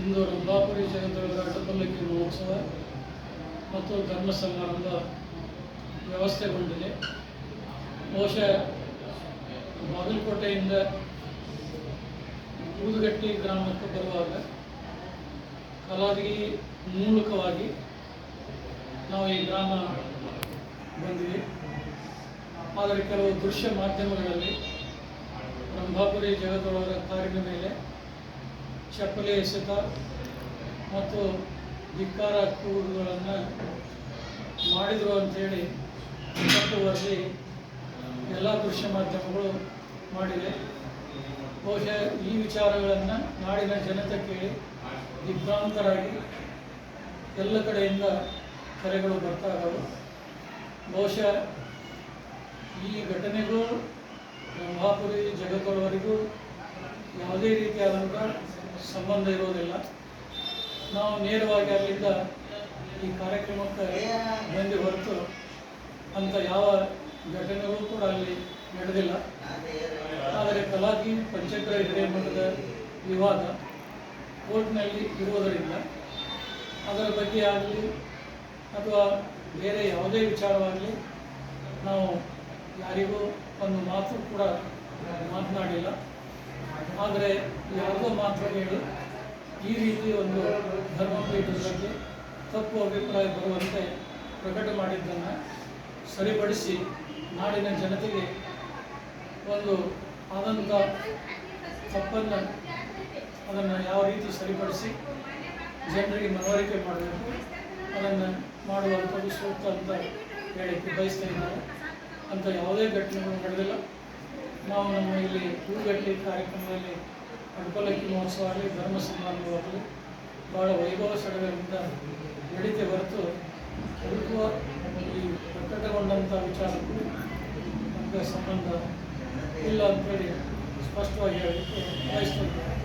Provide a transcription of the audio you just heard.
ಇಂದು ರಂಭಾಪುರಿ ಜಗದೊಳಗ ಅಡ್ಡಪಲ್ಲಕ್ಕಿ ಮಹೋತ್ಸವ ಮತ್ತು ಧರ್ಮ ಸಮಾರಂಭ ವ್ಯವಸ್ಥೆಗೊಂಡಿದೆ. ಬಹುಶಃ ಬಾಗಲಕೋಟೆಯಿಂದ ಊದುಗಟ್ಟಿ ಗ್ರಾಮಕ್ಕೆ ಬರುವಾಗ ಕಲಾದಗಿ ಮೂಲಕವಾಗಿ ನಾವು ಈ ಗ್ರಾಮ ಬಂದಿದೆ. ಆದರೆ ಕೆಲವು ದೃಶ್ಯ ಮಾಧ್ಯಮಗಳಲ್ಲಿ ರಂಭಾಪುರಿ ಜಗದೊಳಗರ ಕಾರಿನ ಮೇಲೆ ಚಪ್ಪಲಿ ಎಸೆತ ಮತ್ತು ಧಿಕ್ಕಾರ ಕೂಗುಗಳನ್ನು ಮಾಡಿದರು ಅಂಥೇಳಿ ವರದಿ ಎಲ್ಲ ದೃಶ್ಯ ಮಾಧ್ಯಮಗಳು ಮಾಡಿವೆ. ಬಹುಶಃ ಈ ವಿಚಾರಗಳನ್ನು ನಾಡಿನ ಜನತೆ ಕೇಳಿ ದಿಗ್ಭ್ರಾಂತರಾಗಿ ಎಲ್ಲ ಕಡೆಯಿಂದ ಕರೆಗಳು ಬರ್ತಾ ಇದ್ದಾವೆ ಬಹುಶಃ ಈ ಘಟನೆಗಳು ಮಹಾಪುರಿ ಜಗತ್ತೊಳವರೆಗೂ ಯಾವುದೇ ರೀತಿಯಾದಂಥ ಸಂಬಂಧ ಇರೋದಿಲ್ಲ. ನಾವು ನೇರವಾಗಿ ಅಲ್ಲಿಂದ ಈ ಕಾರ್ಯಕ್ರಮಕ್ಕೆ ಬಂದು ಹೊರತು ಅಂತ ಯಾವ ಘಟನೆಗಳು ಕೂಡ ಅಲ್ಲಿ ನಡೆದಿಲ್ಲ. ಆದರೆ ಕಲಾಕಿ ಪಂಚಗ್ರ ಹಿರೇಮಠದ ವಿವಾದ ಕೋರ್ಟ್ನಲ್ಲಿ ಇರುವುದರಿಂದ ಅದರ ಬಗ್ಗೆ ಆಗಲಿ ಅಥವಾ ಬೇರೆ ಯಾವುದೇ ವಿಚಾರವಾಗಲಿ ನಾವು ಯಾರಿಗೂ ಒಂದು ಮಾತು ಕೂಡ ಮಾತನಾಡಿಲ್ಲ. ಆದರೆ ಯಾವುದೋ ಮಾತ್ರ ಹೇಳಿ, ಈ ರೀತಿ ಒಂದು ಧರ್ಮಪೀಠದ ಬಗ್ಗೆ ತಪ್ಪು ಅಭಿಪ್ರಾಯ ಬರುವಂತೆ ಪ್ರಕಟ ಮಾಡಿದ್ದನ್ನು ಸರಿಪಡಿಸಿ ನಾಡಿನ ಜನತೆಗೆ ಒಂದು ಆದಂಥ ತಪ್ಪನ್ನು ಅದನ್ನು ಯಾವ ರೀತಿ ಸರಿಪಡಿಸಿ ಜನರಿಗೆ ಮನವರಿಕೆ ಮಾಡಬೇಕು ಅದನ್ನು ಮಾಡುವಂಥದ್ದು ಸೂಕ್ತ ಅಂತ ಹೇಳಿ ಬಯಸ್ತಾ ಇದ್ದಾರೆ. ಅಂತ ಯಾವುದೇ ಘಟನೆಗಳು ನಡೆದಿಲ್ಲ. ನಾವು ನಮ್ಮ ಇಲ್ಲಿ ಹೂಗಟ್ಟಿ ಕಾರ್ಯಕ್ರಮದಲ್ಲಿ ಅಡ್ಪಲಕ್ಕಿ ಮಹೋತ್ಸವ ಆಗಲಿ, ಧರ್ಮ ಸಮಾರಂಭವಾಗಲಿ ಭಾಳ ವೈಭವ ಸಡಗರದಿಂದ ನಡೀತೆ ಹೊರತು ಹುಡುಕುವ ಈ ಪ್ರಕಟಗೊಂಡಂಥ ವಿಚಾರಕ್ಕೂ ನಮಗೆ ಸಂಬಂಧ ಇಲ್ಲ ಅಂತೇಳಿ ಸ್ಪಷ್ಟವಾಗಿ ಹೇಳಲಿಕ್ಕೆ ಬಯಸ್ತಾ ಇದ್ದಾರೆ